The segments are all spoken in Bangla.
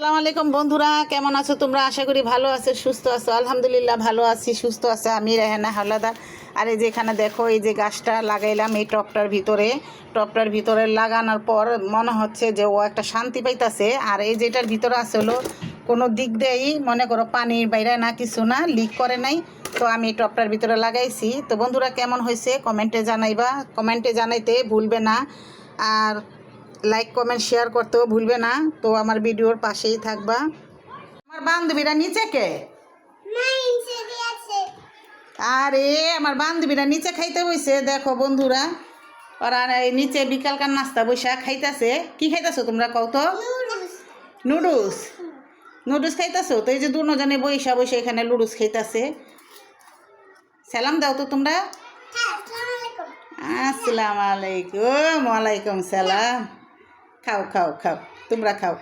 আসসালামু আলাইকুম বন্ধুরা, কেমন আছো তোমরা? আশা করি ভালো আছো, সুস্থ আছো। আলহামদুলিল্লাহ ভালো আছি, সুস্থ আছে। আমি রেহানা হাওলাদার আর এই যে এখানে দেখো, এই যে গাছটা লাগাইলাম এই টপটার ভিতরে। টপটার ভিতরে লাগানোর পর মনে হচ্ছে যে ও একটা শান্তি পাইতাছে। আর এই যেটার ভিতরে আছে হলো কোনো দিক দিয়েই মনে করো পানির বাইরে না, কিছু না লিক করে নাই। তো আমি এই টপটার ভিতরে লাগাইছি। তো বন্ধুরা, কেমন হয়েছে? কমেন্টে জানাইবা। কমেন্টে জানাইতে ভুলবে না। আর লাইক কমেন্ট শেয়ার করতেও ভুলবে না। তো আমার ভিডিওর পাশেই থাকবা। আমার বান্ধবীরা নিচে কে? আরে আমার বান্ধবীরা নিচে খাইতে বইছে। দেখো বন্ধুরা ওরা এই নিচে বিকালকার নাস্তা বৈশা খাইতাছে। কি খাইতাছো তোমরা কও তো? নুডলস। নুডলস খাইতাছো? তো এই যে দুজনে বৈশা বসে এখানে লুডুস খাইতাছে। সালাম দাও তো তোমরা। আসসালামু আলাইকুম। ওয়ালাইকুম সালাম। খাও খাও খাও। তোমরা খাও।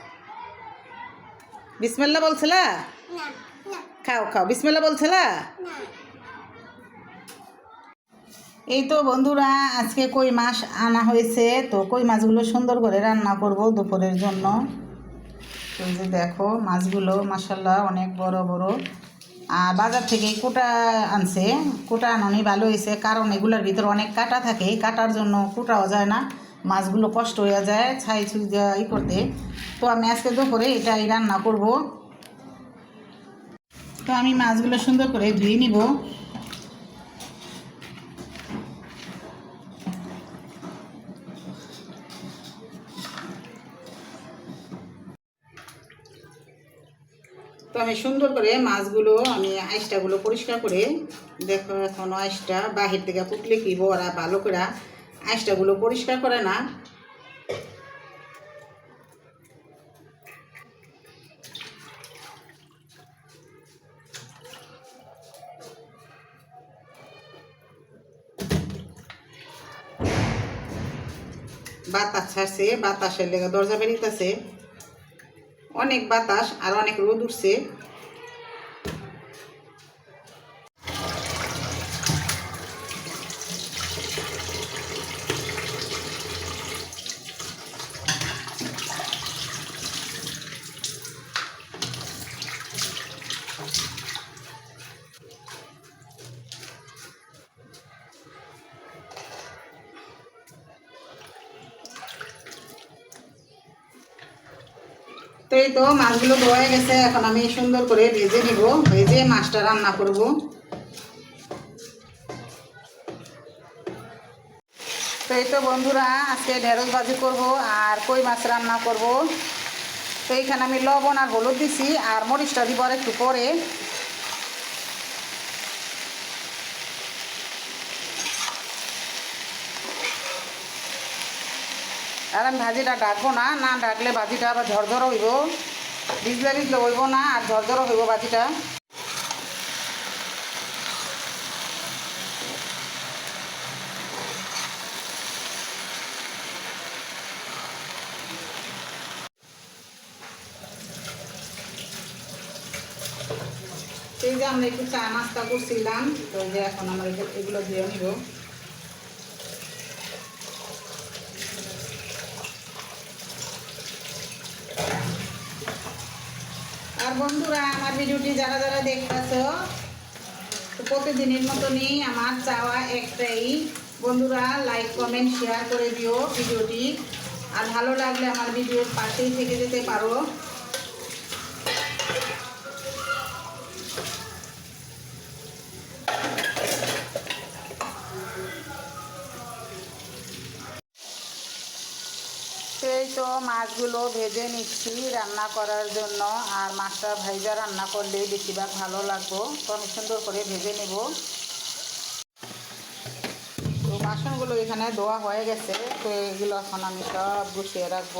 বিসমিল্লা বলছিলা? খাও খাও। বিসমিল্লা বলছিলা? এই তো বন্ধুরা আজকে কই মাছ আনা হয়েছে। তো কই মাছগুলো সুন্দর করে রান্না করব দুপুরের জন্য। এই যে দেখো মাছগুলো মাসাল্লাহ অনেক বড় বড়। আর বাজার থেকে কোটা আনছে। কোটা আনানি ভালো হয়েছে কারণ এগুলোর ভিতরে অনেক কাটা থাকে। কাটার জন্য কোটাও যায় না। মাছগুলো কষ্ট হয়ে যায়, ছাই ছুই দেওয়া করতে। তো আমি আজকে দুপুরে এটাই রান্না করব। তো আমি মাছগুলো সুন্দর করে ধুয়ে নিব। তো আমি সুন্দর করে মাছগুলো, আমি আইসটাগুলো পরিষ্কার করে, দেখো এখন আইসটা বাহির থেকে পুতলে কি ওরা ভালো করে আইসটাগুলো পরিষ্কার করে না। বাতাস ছাড়ছে, বাতাসের লেগে দরজা বেরিতেছে। অনেক বাতাস আর অনেক রোদ উঠছে। তো এই তো মাছগুলো ধোয়া গেছে, এখন আমি সুন্দর করে ভেজে নিব। ভেজে মাছটা রান্না করব। তো এই তো বন্ধুরা, আজকে ঢেঁড়স ভাজি করব আর কই মাছ রান্না করব। তো এইখানে আমি লবণ আর হলুদ দিছি, আর মরিচটা দিব আর একটু পরে। আর আমি ভাজিটা ডাকবো না না ডাকলে ভাজিটা আবার ঝরঝরও হইব ভিজলে ভিজলে হইব না আর ঝরঝরও হইব ভাজিটা এই যে আমরা একটু চা নাস্তা করছিলাম তো যে এখন আমরা এগুলো দিয়ে নিব বন্ধুরা, আমার ভিডিওটি যারা যারা দেখতেছ প্রতিদিনের মতনই আমার চাওয়া একটাই। বন্ধুরা লাইক কমেন্ট শেয়ার করে দিও ভিডিওটি। আর ভালো লাগলে আমার ভিডিওর পাশেই থেকে যেতে পারো সেই তো মাছগুলো ভেজে নিচ্ছি রান্না করার জন্য। আর মাছটা ভাইজা রান্না করলে বেশিরভাগ ভালো লাগবো। তো সুন্দর করে ভেজে নেব। তো বাসনগুলো এখানে ধোয়া হয়ে গেছে। তো এগুলো এখন আমি সব গুছিয়ে রাখব।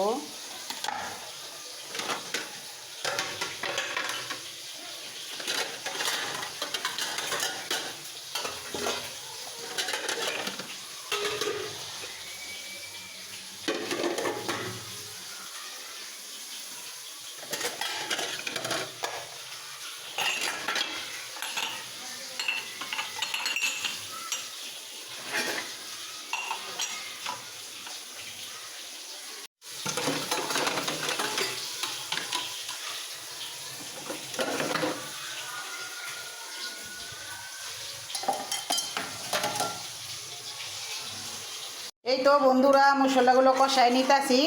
তো বন্ধুরা, মশলাগুলো কষায় নিতাছি।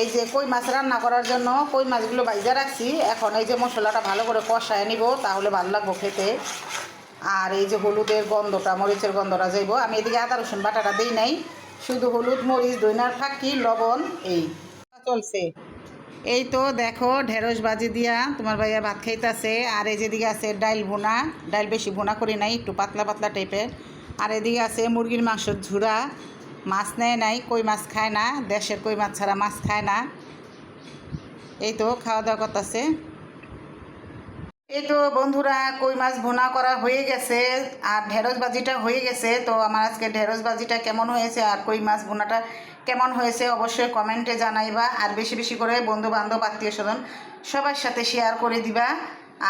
এই যে কই মাছ রান্না করার জন্য, কই মাছগুলো বাইজা রাখছি। এখন এই যে মশলাটা ভালো করে কষায় নিব, তাহলে ভালো লাগবো খেতে। আর এই যে হলুদের গন্ধটা, মরিচের গন্ধটা যাইব। আমি এদিকে আদা, রসুন বাটাটা দিই নাই। শুধু হলুদ, মরিচ দইনার ফাঁকি, লবণ, এই। চলছে। এই তো দেখো, ঢেঁড়স বাজি দিয়া তোমার ভাইয়া ভাত খাইতেছে। আর এই যেদিকে আছে ডাইল ভুনা, ডাইল বেশি ভুনা করি নাই, একটু পাতলা পাতলা টাইপের আর এদিকে আছে মুরগির মাংসের ঝুড়া। মাছ নেয় নাই, কই মাছ খায় না, দেশের কই মাছ ছাড়া মাছ খায় না। এই তো খাওয়া দাওয়া করতেছে। এই তো বন্ধুরা, কই মাছ ভুনা করা হয়ে গেছে আর ঢেঁড়স বাজিটা হয়ে গেছে। তো আমার আজকে ঢেঁড়স বাজিটা কেমন হয়েছে আর কই মাছ ভুনাটা কেমন হয়েছে অবশ্যই কমেন্টে জানাইবা। আর বেশি বেশি করে বন্ধু বান্ধব আত্মীয় স্বজন সবার সাথে শেয়ার করে দিবা।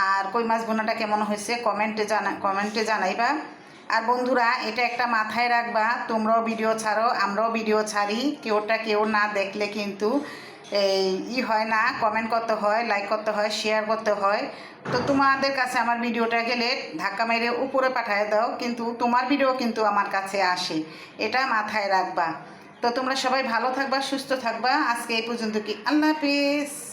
আর কই মাছ ভুনাটা কেমন হয়েছে কমেন্টে জানা কমেন্টে জানাইবা। আর বন্ধুরা, এটা একটা মাথায় রাখবা, তোমরাও ভিডিও ছাড়ো, আমরাও ভিডিও ছাড়ি। কেউটা কেউ না দেখলে কিন্তু এই ই হয় না কমেন্ট করতে হয় লাইক করতে হয় শেয়ার করতে হয়। তো তোমাদের কাছে আমার ভিডিওটা গেলে ধাক্কা মেরে উপরে পাঠিয়ে দাও, কিন্তু তোমার ভিডিও কিন্তু আমার কাছে আসে। এটা মাথায় রাখবা। তো তোমরা সবাই ভালো থাকবা, সুস্থ থাকবা। আজকে এই পর্যন্ত কি? আল্লাহ হাফিজ।